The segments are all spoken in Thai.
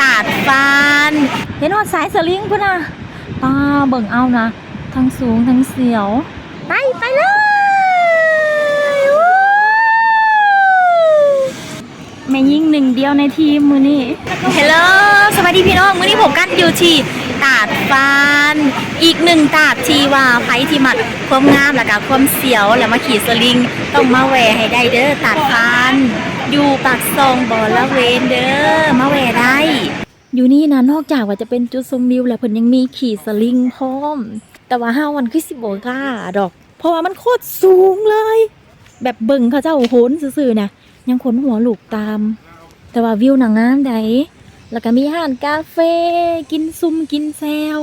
ตาดฟานเห็นว่าสายสลิงพุ่นนะป้าเบิ่งเอานะ ทั้งสูงทั้งเสียว ไป ไปเลยแม่ยิ่งหนึ่งเดียวในทีมมือนี่เฮลโลสวัสดีพี่น้อง มือนี้ผมกันอยู่ที่ตาดฟาน อีกหนึ่งตาดที่ว่าไผที่มัดความงามแล้วก็ความเสียวแล้วมาขี่สลิง ต้องมาแหวให้ได้เด้อตาดฟาน อยู่ปากซองบ่อละเวนเด้อมาแหวได้ อยู่นี่นะนอกจากว่าจะเป็นจุดชมวิวแล้วเพิ่นยังมีขี่สลิงพร้อม แต่ว่าห้าวันคือสิบโบกล้าดอก เพราะว่ามันโคตรสูงเลย แบบเบิ่งเขาเจ้าโหนซื่อๆนะยังขนหัวลูกตาม แต่ว่าวิวหนังงามใดแล้วก็มีอาหารกาเฟกินซุ่มกินแซว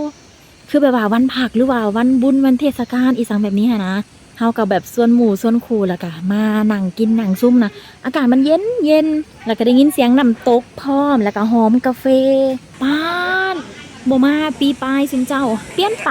คือแบบว่าวันผักหรือว่าวันบุญวันเทศกาลอีสังแบบนี้อะนะ เฮากับแบบส่วนหมู่ส่วนคูแล้วก็มานั่งกินนั่งซุ่มนะอากาศมันเย็นเย็นแล้วก็ได้ยินเสียงน้ำตกพร้อม แล้วก็หอมกาแฟป้านโบมาปีปลายสินเจ้า เปลี่ยนไป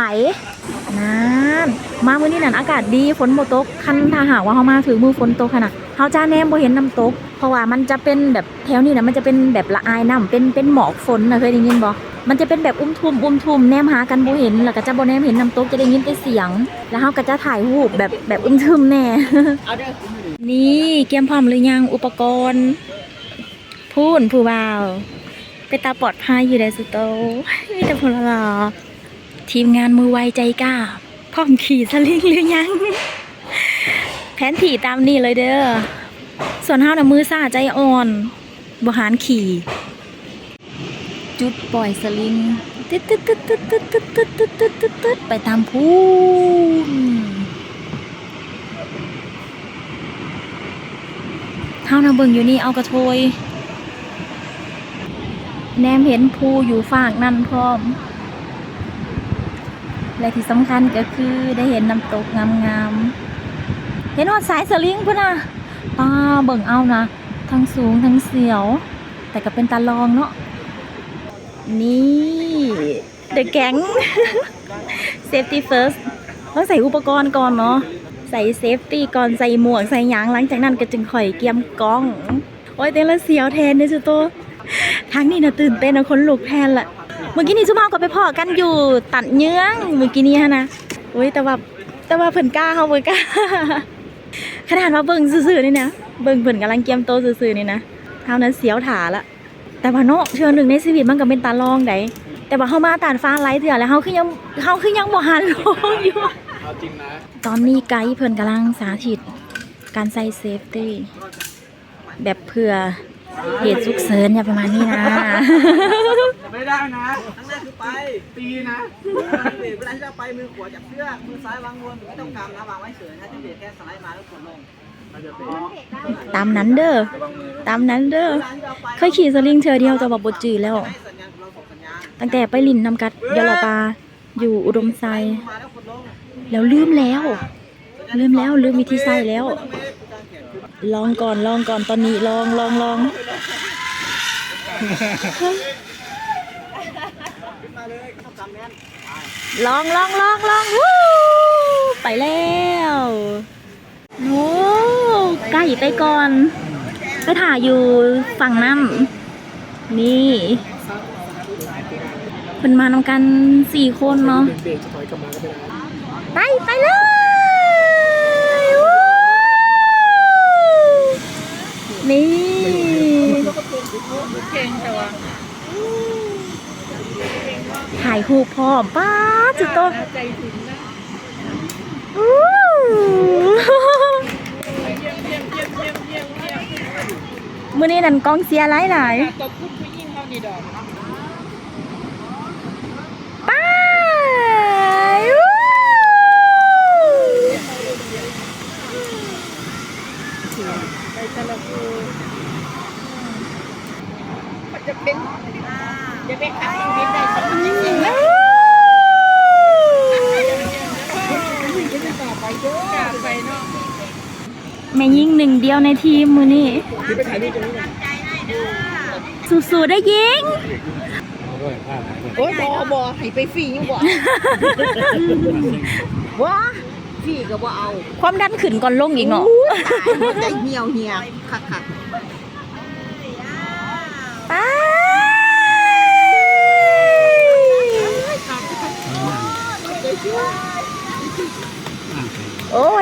นั่น มามื้อนี้นั่นอากาศดีฝนบ่ตกคันถ้าหากว่าเฮามาถึงมือฝนตกขนาดเฮาจ้าแนมบ่เห็นน้ำตก เพราะว่ามันจะเป็นแบบแถวนี้นะมันจะเป็นแบบละอายน้ำเป็นเป็นหมอกฝนนะเคยได้ยินบ่มันจะเป็นแบบอุ้มทุมอุ้มทุมแนมหากันบ่เห็นแล้วก็จะบ่แนมเห็นน้ำตกจะได้ยินแต่เสียง แล้วเฮาก็จะถ่ายรูปแบบแบบอุ้มทุมแน่นี่เกมพร้อมหรือยังอุปกรณ์พูนผู้บ่าวไปตาปลอดภัยอยู่ในสโตมีแต่พลหล่อทีมงานมือไวใจกล้า พร้อมขี่สลิงหรือยัง แผนถี่ตามนี่เลยเด้อ ส่วนเฮาน่ะมือซ่าใจอ่อนบหารขี่ จุดปล่อยสลิงตึ๊ดตึ๊ดตึ๊ดตึ๊ดตึ๊ดตึ๊ดตึ๊ดตึ๊ดตึ๊ดตึ๊ดตึ๊ดไปตามพูนเท่านาเบิ่งอยู่นี่เอากระโทย แนมเห็นภูอยู่ฝากนั่นพร้อม และที่สำคัญก็คือได้เห็นน้ำตกงามๆ เห็นว่าสายสลิงพุ่นนะป้าเบิ่งเอานะ ทั้งสูงทั้งเสียว แต่ก็เป็นตาลองเนาะ นี่เดอะแก๊ง safety first ต้องใส่อุปกรณ์ก่อนเนาะ ใส่เซฟตี้ก่อนใส่หมวกใส่ยางหลังจากนั้นก็จึงข่อยเกียมกล้อง โอ้ยเต้นและเสียวแทนเนยจุโตทางนี้นะตื่นเต้นนะคนลุกแทนละ เมื่อกี้นี่ชุมาก็ไปพอกันอยู่ตัดเนื้องเมื่อกี้นี้ฮะนะโอ้ยแต่ว่าแต่ว่าเพิ่นกล้าเขาเพิ่นกล้าขนาดว่าเบิ่งซื่อๆนี่นะเบิ่งเพิ่นกำลังเกียมโตซื่อๆนี่นะเท่านั้นเสียวถาละแต่ว่าเนาะเชื่อหนึ่งในชีวิตมันก็เป็นตาลองได้แต่ว่าเฮามาตานฟ้าไร้เถื่อแล้วเฮาคือยังเฮาคือยังบ่หันลงอยู่เอาจริงนะตอนนี้ไกด์เพิ่นกำลังสาธิต การใส่เซฟตี้แบบเพื่อ เหตุฉุกเฉินอย่าประมาณนี้นะ ไม่ได้นะครั้งแรกคือไปตีนะเวลาที่เราไปมือขวาจับเชือกมือซ้ายวางบนไม่ต้องกำนะวางไว้เฉยนะจะเบรกแค่สไลด์มาแล้วกดลงตามนั้นเด้อตามนั้นเด้อเวลาที่เราไปเคยขี่สลิงเธอเดียวแต่ว่าบ่จืดแล้วให้สัญญาณเราส่งสัญญาณตั้งแต่ไปลินนำกัดยอลปาอยู่อุดมไซมาแล้วกดลงแล้วลืมแล้ว ลืมแล้วลืมวิธีใส่แล้ว ลองก่อนลองก่อนตอนนี้ลองลองลองลยเข้ากำแน่นลองลองลองลองวู้ไปแล้วโอ้ใกล้ไปก่อน ไปถ่ายอยู่ฝั่งน้ำนี่เป็นมานำกันสี่คนเนาะไม่ได้ไปไปเลย นี่ถ่ายรูปพร้อมป้าจุดโตใจถึงนะมื่อนี้นั่นกองเสียหลายหลายๆ จะเป็นจะเป็นครั้งชีวิตได้จริงๆนะไปแม่ยิ่งหนึ่งเดียวในทีมมือนี่สู้สู้ๆได้ยิงโอ้ยบอบอให้ไปฟรียังบ่ว้าฟรีก็บ่เอา ความดันขึ้นก่อนลงอีกเนาะใายมันจะเหี่ยวเหี่ยคักๆ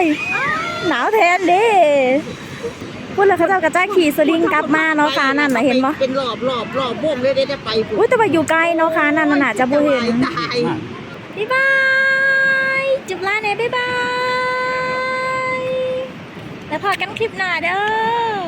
ย หนาวแทนเด้พูดแล้วเขาเจ้ากระจ้าขี่สลิงกลับมาเนาะค่ะนั่นน่ะเห็นปะเป็นรอบรอบรอบบ่วงเลยได้ไปปุ๊บอุ้ยแต่ว่าอยู่ไกลเนาะค่ะนั่นน่ะจะบ่เห็นตายบ๊ายบายจุบลาเน่บ๊ายบายแล้วพอกันคลิปหน้าเด้อ